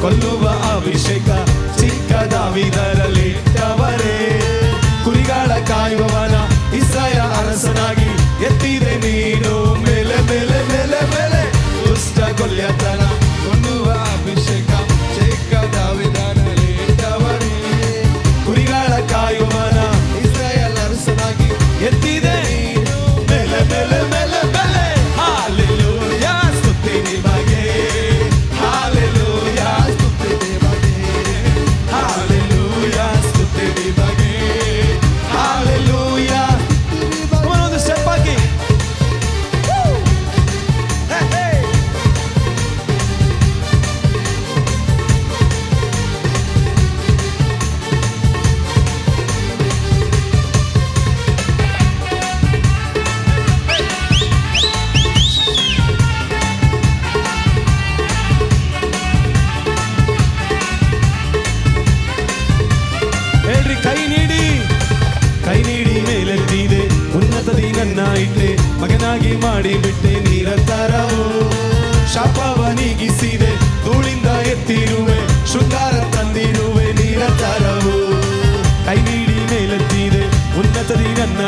ಕೊಲ್ಲುವ ಅಭಿಷೇಕ ಚಿಕ್ಕದಾವಿದರಲ್ಲಿ ದಾವಿದರಲ್ಲಿ ಕುರಿಗಾಲ ಕಾಯುವವನ ಇಸ್ರಾಯ ಅರಸನಾಗಿ ನೀನಾಗಿ ಮಾಡಿಬಿಟ್ಟೆ ನಿರಂತರವು? ಶಾಪವ ನೀಗಿಸಿದೆ, ಧೂಳಿಂದ ಎತ್ತಿರುವೆ, ಶೃಂಗಾರ ತಂದಿರುವೆ ನಿರಂತರವು. ಕೈ ನೀಡಿ ಮೇಲೆತ್ತಿದೆ ಉನ್ನತದಿ ನನ್ನ